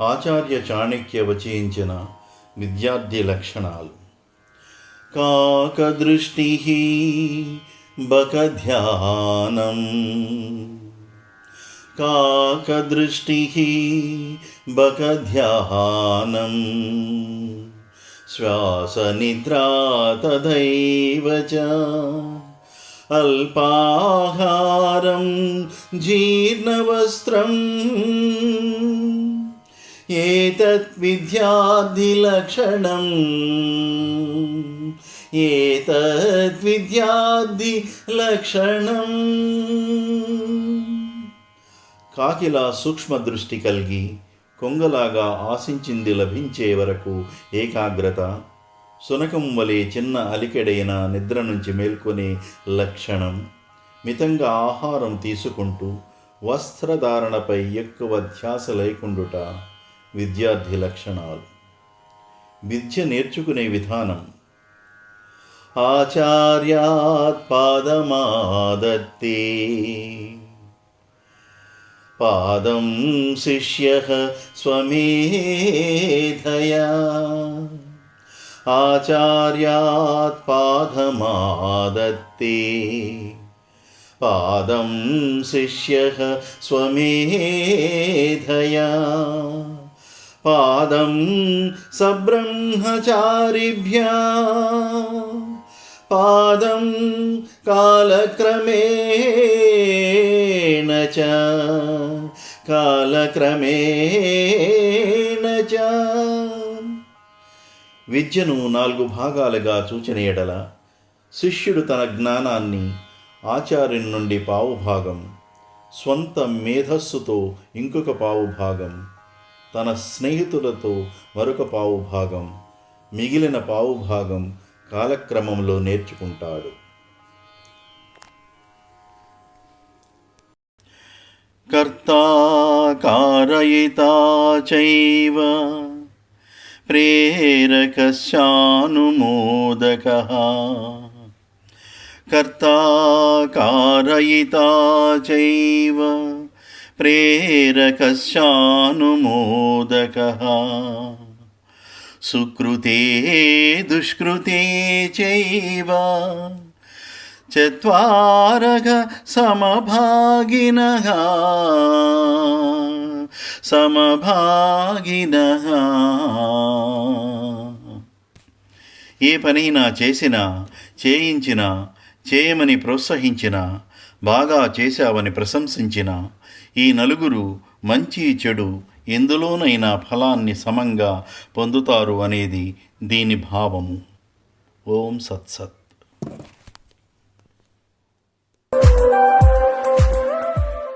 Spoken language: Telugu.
ఆచార్య చాణక్య వచయించిన విద్యార్థి లక్షణాలు. కాకదృష్టి బకధ్యానం కాకదృష్టి బకధ్యానం శ్వాసనిద్రా తథైవ చ. అల్పాహారం జీర్ణవస్త్రం ఏతత్ విద్యార్థిలక్షణం లక్షణం కాకిలా సూక్ష్మ దృష్టి కలిగి కొంగలాగా ఆశించింది లభించే వరకు ఏకాగ్రత సునకం వలె చిన్న అలికెడైన నిద్ర నుంచి మేల్కొనే లక్షణం మితంగా ఆహారం తీసుకుంటూ వస్త్రధారణపై ఎక్కువ ధ్యాస లేకుండుట. విద్యార్థి లక్షణాలు విద్య నేర్చుకునే విధానం. ఆచార్యాత్ పాదమాదత్తే. పాదం శిష్య స్వమేధయా. ఆచార్యాత్పాదమాదత్తే పాదం శిష్య స్వమేధయా. పాదం సబ్రహ్మచారిభ్య. పాదం కాలక్రమేణ చ కాలక్రమేణ చ. విద్యను నాలుగు భాగాలుగా సూచన ఎడల శిష్యుడు తన జ్ఞానాన్ని ఆచార్యుని నుండి పావు భాగం స్వంత మేధస్సుతో ఇంకొక పావు భాగం తన స్నేహితులతో మరొక పావు భాగం మిగిలిన పావు భాగం కాలక్రమంలో నేర్చుకుంటాడు. కర్తా కారయితా చైవ ప్రేరకశానుమోదక. కర్తా కారయితా చైవ ప్రేరకశానుమోదకः సుకృతే దుష్కృతే చైవ చత్వారగ సమభాగిన సమభాగినః ఏ పనైనా చేసినా చేయించినా చేయమని ప్రోత్సహించిన బాగా చేశావని ప్రశంసించిన ఈ నలుగురు మంచి చెడు ఎందులోనైనా ఫలాన్ని సమంగా పొందుతారు అనేది దీని భావము. ఓం సత్సత్.